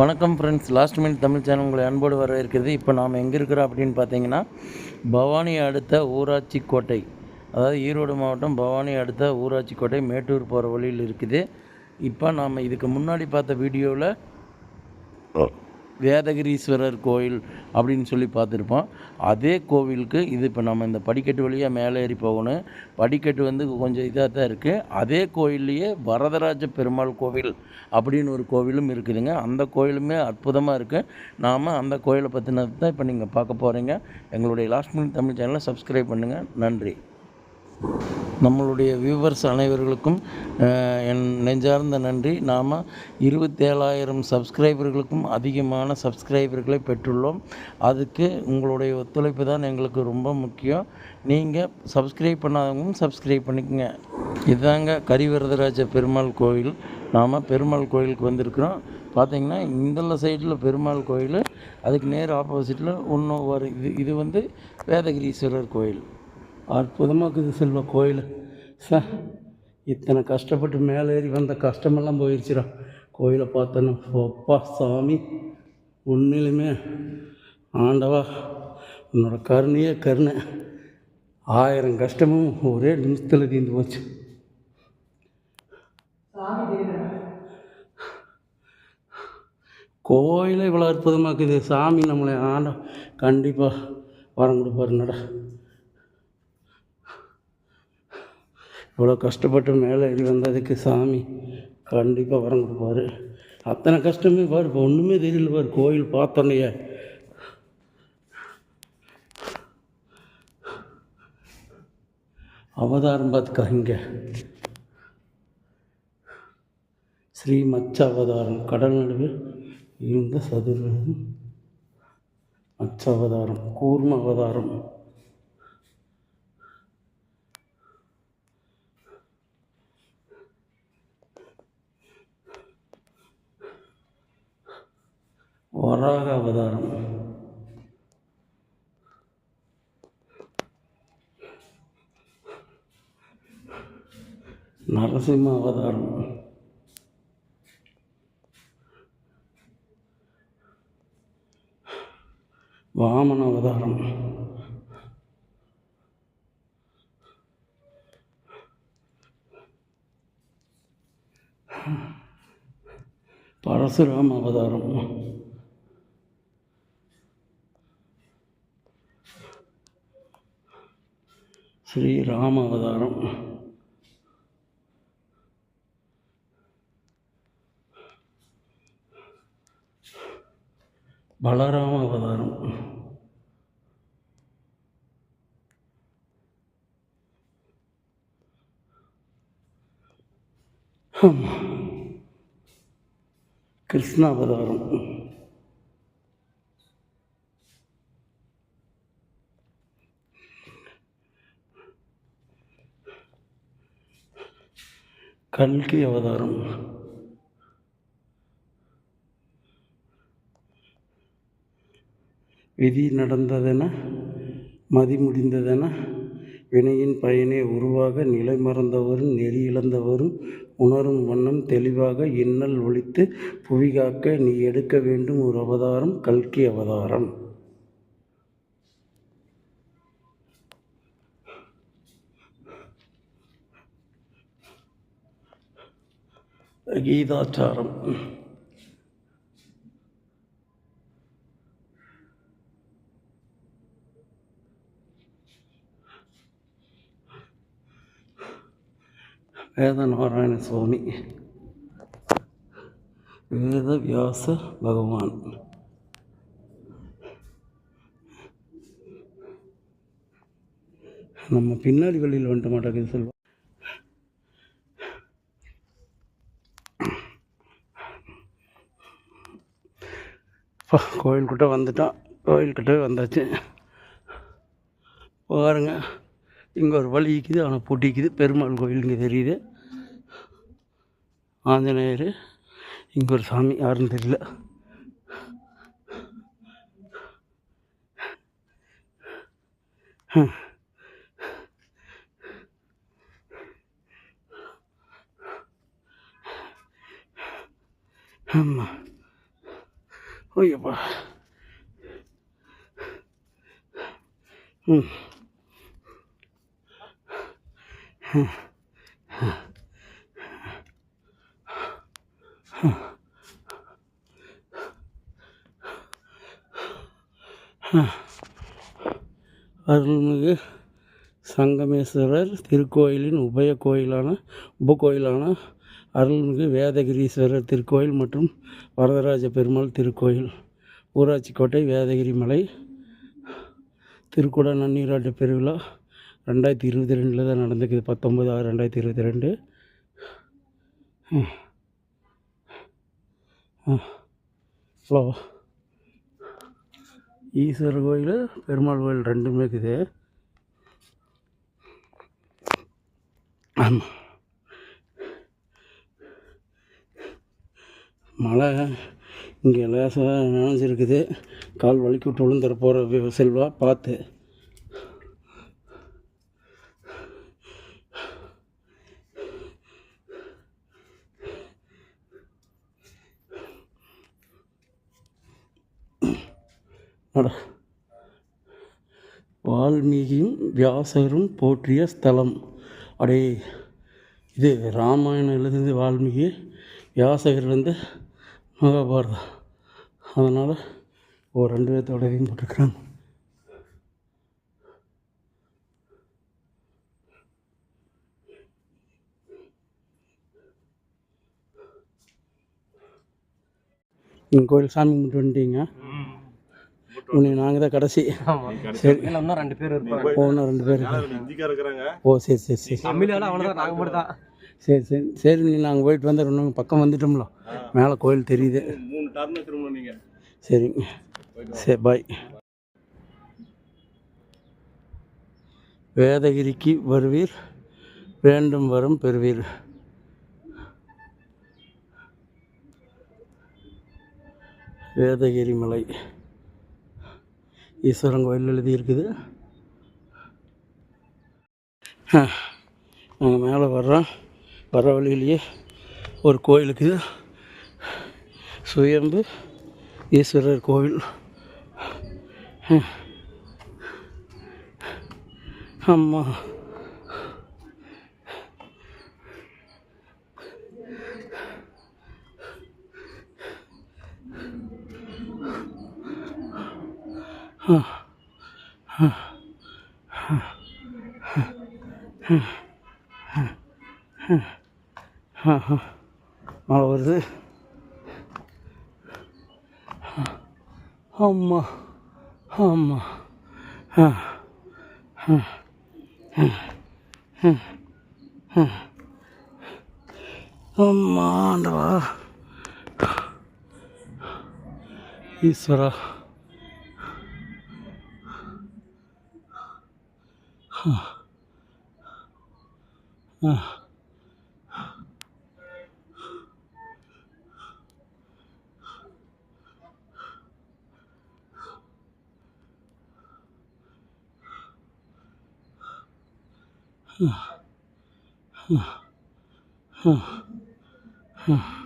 வணக்கம் friends last minute Tamil channel உங்களை அன்போடு வரவேற்கிறது. இப்போ நாம் எங்கே இருக்கிறோம் அப்படின்னு பார்த்தீங்கன்னா பவானி அடுத்த ஊராட்சி கோட்டை. அதாவது ஈரோடு மாவட்டம் பவானி அடுத்த ஊராட்சி கோட்டை மேட்டூர் போகிற வழியில் இருக்குது. இப்போ நாம் இதுக்கு முன்னாடி பார்த்த வீடியோவில் வேதகிரீஸ்வரர் கோயில் அப்படின்னு சொல்லி பார்த்துருப்போம். அதே கோவிலுக்கு இது இப்போ நம்ம இந்த படிக்கட்டு வழியாக மேலே ஏறி போகணும். படிக்கட்டு வந்து கொஞ்சம் இதாக தான் இருக்குது அதே கோயில்லையே வரதராஜ பெருமாள் கோவில் அப்படின்னு ஒரு கோவிலும் இருக்குதுங்க. அந்த கோயிலுமே அற்புதமாக இருக்குது நாம் அந்த கோயிலை பற்றினது தான் இப்போ நீங்கள் பார்க்க போகிறீங்க எங்களுடைய லாஸ்ட் மினிட் தமிழ் சேனலை சப்ஸ்கிரைப் பண்ணுங்கள் நன்றி. நம்மளுடைய வியூவர்ஸ் அனைவர்களுக்கும் என் நெஞ்சார்ந்த நன்றி. நாம் இருபத்தேழாயிரம் சப்ஸ்கிரைபர்களுக்கும் அதிகமான சப்ஸ்கிரைபர்களை பெற்றுள்ளோம். அதுக்கு உங்களுடைய ஒத்துழைப்பு தான் எங்களுக்கு ரொம்ப முக்கியம். நீங்கள் சப்ஸ்கிரைப் பண்ணாதவங்களும் சப்ஸ்கிரைப் பண்ணிக்கோங்க. இதுதாங்க கரிவரதராஜ பெருமாள் கோயில். நாம் பெருமாள் கோயிலுக்கு வந்திருக்கிறோம். பார்த்தீங்கன்னா இந்த சைடில் பெருமாள் கோயில் அதுக்கு நேர் ஆப்போசிட்டில் இன்னும் ஒரு இது இது வந்து வேதகிரீஸ்வரர் கோயில். அற்புதமாக இருக்குது செல்வா கோயில். ச இத்தனை கஷ்டப்பட்டு மேலே ஏறி வந்த கஷ்டமெல்லாம் போயிடுச்சுடா கோயிலை பார்த்தோன்னு ஒப்பா சாமி உண்மையிலுமே ஆண்டவா உன்னோட கருணையே கருணை. ஆயிரம் கஷ்டமும் ஒரே நிமிஷத்தில் தீர்ந்து போச்சு. கோயிலே இவ்வளோ அற்புதமாக இருக்குது. சாமி நம்மளை ஆண்ட கண்டிப்பாக வரம் கொடுப்பாரு இவ்வளோ கஷ்டப்பட்டு மேலே ஏறி வந்ததுக்கு சாமி கண்டிப்பாக வரம் கொடுப்பார். அத்தனை கஷ்டமே பாரு இப்போ ஒன்றுமே தெரியல பாரு கோயில் பார்த்தோன்னையே அவதாரம் பார்த்துக்காங்க ஸ்ரீ மச்ச அவதாரம் கடல் நடுவு இருந்த சதுர மச்ச அவதாரம் கூர்ம அவதாரம். வராக அவதாரம். நரசிம்ம அவதாரம். வாமன அவதாரம். பரசுராம அவதாரம். ஸ்ரீ ராம அவதாரம். பலராம அவதாரம். கிருஷ்ணாவதாரம் கிருஷ்ண அவதாரம் கல்கி அவதாரம். விதி நடந்ததென மதி முடிந்ததென வினையின் பயனே உருவாக நிலை மறந்தவரும் நெறி இழந்தவரும் உணரும் வண்ணம் தெளிவாக இன்னல் ஒழித்து புவிகாக்க நீ எடுக்க வேண்டும் ஒரு அவதாரம் கல்கி அவதாரம். கீதாச்சாரம் வேத நாராயண சுவாமி வேத வியாச பகவான் நம்ம பின்னாடி வழியில் வந்துட்டு மாட்டேங்குது செல்வம் இப்போ கோயில்கிட்ட வந்துட்டோம். கோயில்கிட்ட வந்தாச்சு. பாருங்க இங்கே ஒரு வழி இருக்குது ஆனால் பூட்டிக்குது பெருமாள் கோயில் இங்கே தெரியுது. ஆஞ்சநேயர் இங்கே ஒரு சாமி யாருன்னு தெரியல. ஆமாம் ஓய்யப்பா ம். அருள்மிகு சங்கமேஸ்வரர் திருக்கோயிலின் உபய கோயிலான உபகோயிலான அருள்மிகு வேதகிரீஸ்வரர் திருக்கோயில் மற்றும் வரதராஜ பெருமாள் திருக்கோயில். ஊராட்சி கோட்டை வேதகிரி மலை திருக்குட நன்னீராட்டு பெருவிழா ரெண்டாயிரத்தி இருபத்தி ரெண்டில் தான் நடந்துக்குது பத்தொம்பது ஆறு ரெண்டாயிரத்தி இருபத்தி ரெண்டு. ஹலோ. ஈஸ்வரர் கோயில் பெருமாள் கோயில் ரெண்டுமே இருக்குது ஆமாம் மழை இங்கே லேசாக நினைஞ்சிருக்குது. கால் வலிக்கு விட்டு விழுந்துற போகிற செல்வா பார்த்து. அட வால்மீகியும் வியாசரும் போற்றிய ஸ்தலம். அடே இது ராமாயணம் எழுதுது வால்மீகி. வியாசகர் வந்து மகாபாரதம் அதனால் ஒரு ரெண்டு பேர்த்தோட இதையும் போட்டுருக்குறாங்க எங்கள் கோயில் சாமி கும்பிட்டு வந்துட்டீங்க. இன்னைக்கு நாங்கள் தான் கடைசி. சரி. இல்ல இன்னும் ரெண்டு பேர் இருப்பாங்க. இன்னும் ரெண்டு பேர் இருக்காங்க. இந்திக்கா இருக்கிறாங்க ஓ சரி சரி சரி. தமிழ்ல அவ்வளவுதான் நாங்க மட்டும் தான். சரி சரி. சரி நாங்கள் போயிட்டு வந்து இன்னும் பக்கம் வந்துட்டோம்ல. மேலே கோயில் தெரியுது. மூணு டர்ன் திரும்பணும் நீங்க. சரிங்க. சரி பாய் வேதகிரிக்கு வருவீர் வேண்டும் வரும் பெறுவீர். வேதகிரி மலை. ஈஸ்வரன் கோயில் எழுதியிருக்குது. நாங்கள் மேலே வர்றோம். வர வழியிலேயே ஒரு கோயிலுக்கு சுயம்பு ஈஸ்வரர் கோவில். அம்மா. மழை வருது. ஆமாம் ஆமாம் ஆ ஆ அம்மா ஆண்டவா. ஈஸ்வரா. ஆ ஆ. 哼哼哼哼。